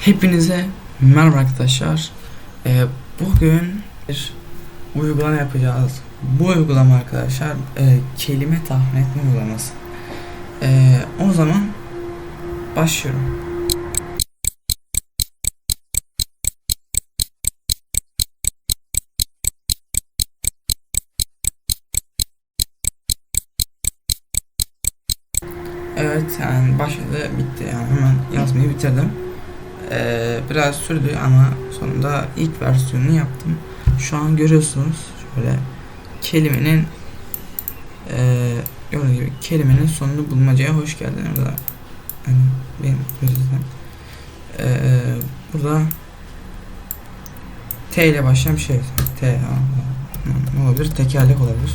Hepinize merhaba arkadaşlar. Ee, bugün bir uygulama yapacağız. Bu uygulama arkadaşlar e, kelime tahmin etme uygulaması. Ee, o zaman başlıyorum. Evet yani başladı bitti yani hemen yazmayı bitirdim. Ee, biraz sürdü ama sonunda ilk versiyonunu yaptım. Şu an görüyorsunuz şöyle kelimenin gördüğünüz gibi kelimenin sonunu bulmacaya hoş geldin burada. Yani benim yüzümden. Ee, burada T ile başlayan bir şey. T ne olabilir? Tekerlek olabilir.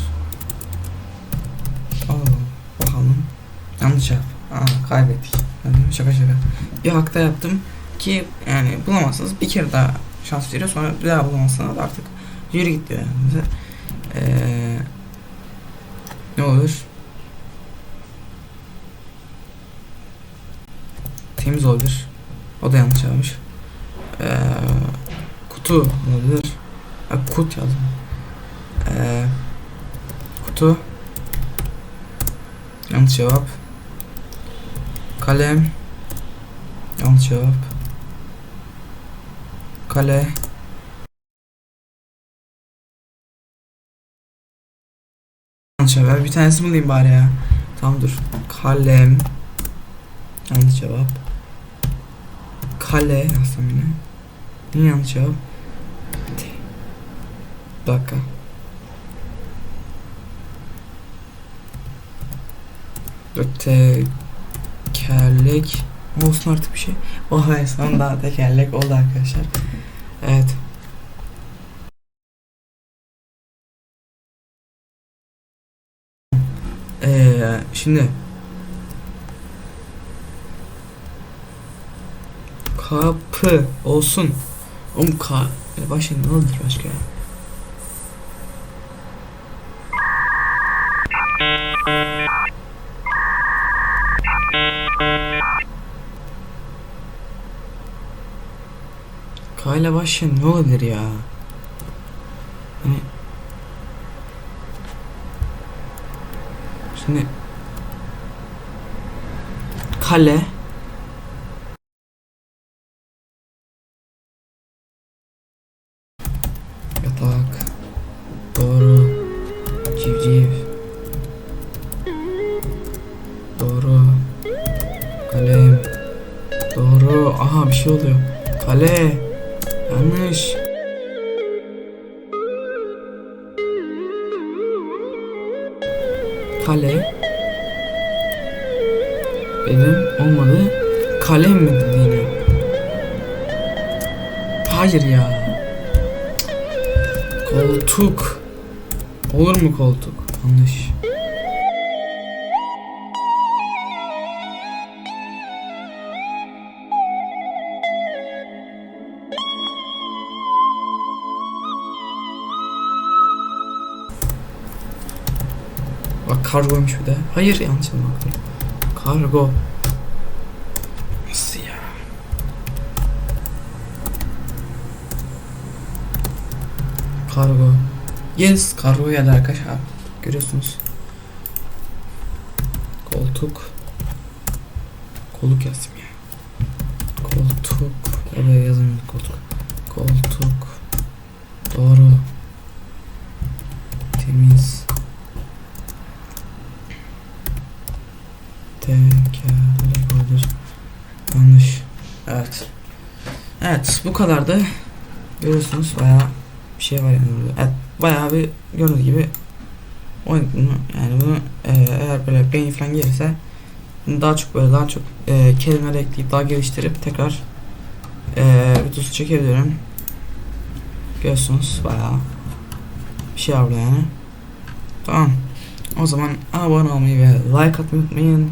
Aa, bakalım. Yanlış yap. Aa, kaybettik. Yani şaka şaka. Bir hakta yaptım ki yani bulamazsanız bir kere daha şans veriyor sonra bir daha bulamazsanız artık yürü git diyor yani. Ee, ne olur? Temiz olabilir. O da yanlış yapmış. Ee, kutu olabilir. Ha, kut yazdım. Ee, kutu. Yanlış cevap. Kalem. Yanlış cevap. Kale. Cevap. Bir tanesini bulayım bari ya. Tamam dur. Kalem. Yanlış cevap. Kale yazsam yine. Yine yanlış cevap. T. Dakika. Olsun artık bir şey. Oh hayır sonunda tekerlek oldu arkadaşlar. Evet. Ee, şimdi kapı olsun. Oğlum ka başka ne olur başka ya? K ile başlayan ne olabilir ya? Hani Şimdi kale. Yatak. Doğru. Civciv. Doğru. Kalem. Doğru. Aha bir şey oluyor. Kale yanlış kale. Dedim olmadı. Kalem mi dedi yine? Hayır ya. Koltuk. Olur mu koltuk? Yanlış Bak kargoymuş bir de. Hayır yanlış baktım. Kargo. Nasıl ya? Kargo. Yes, kargo geldi arkadaşlar. Görüyorsunuz. Koltuk. Koluk yazdım ya. Koltuk. Oraya yazın koltuk. Koltuk. Doğru. Temiz. Tekerlek olabilir. Yanlış. Evet. Evet bu kadardı. Görüyorsunuz bayağı bir şey var yani burada. Evet bayağı bir gördüğünüz gibi oynadık bunu. Yani bunu e, eğer böyle beğeni falan gelirse daha çok böyle daha çok e, kelimeler ekleyip daha geliştirip tekrar e, videosu çekebilirim. Görüyorsunuz bayağı bir şey var yani. Tamam. O zaman abone olmayı ve like atmayı unutmayın.